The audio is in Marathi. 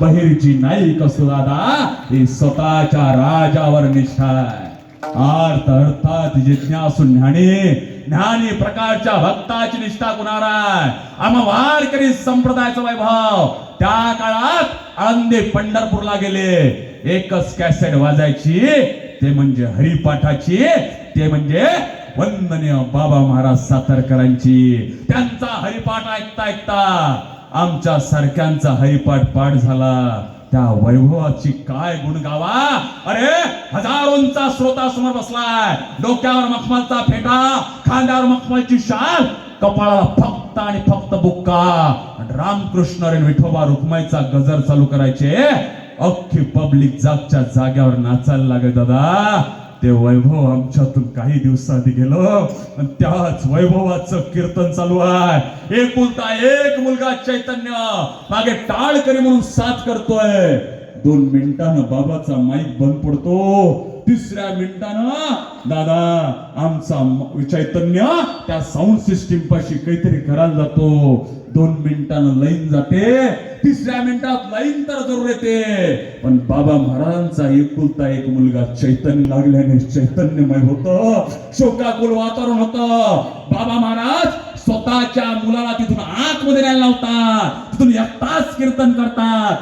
बहिरची नाही कसो दादा ही स्वतःच्या राजावर निष्ठा आहे. अर्थ अर्थात जिज्ञासू ज्ञानी ज्ञानी प्रकारच्या भक्ताची निष्ठा कुणारा आहे? आम्हा वारकरी संप्रदायाचा वैभव. त्या काळात आळंदी पंढरपूरला गेले. एकच कॅसेट वाजायची ते म्हणजे हरिपाठाची ते म्हणजे वंदनीय बाबा महाराज सातारकरांची. त्यांचा हरिपाठ ऐकता ऐकता आमच्या सारख्यांचा हरिपाठ पाठ झाला. त्या वैभवाची काय गुण गावा अरे हजारोंचा श्रोता समोर बसलाय. डोक्यावर मखमलचा फेटा खांद्यावर मखमलची शाल कपाळाला फक्त आणि फक्त बुक्का. रामकृष्ण आणि विठोबा रुक्माईचा गजर चालू करायचे. अख्खी पब्लिक जागच्या जाग्यावर नाचायला लागेल दादा. ते वैभव आमच्यातून काही दिवसाआधी गेलो. आणि त्याच वैभवाचं कीर्तन चालू आहे. एक मुलगा एक मुलगा चैतन्य. मागे टाळकरी म्हणून साथ करतोय. दोन मिनिटानं बाबाचा माईक बंद पडतो. तिसऱ्या मिनिटानं दादा आमचा चैतन्य त्या साऊंड सिस्टीम पाशी काहीतरी करायला जातो. दोन मिनिटानं लाईन जाते. तिसऱ्या मिनिटात लाईन तर जरूर येते. पण बाबा महाराजांचा एकुलता एक मुलगा चैतन्य लागल्याने चैतन्यमय होत. शोकाकुल वातावरण होत. बाबा महाराज स्वतःच्या मुलाला तिथून आतमध्ये न्यायला लावतात. तिथून एकटाच कीर्तन करतात.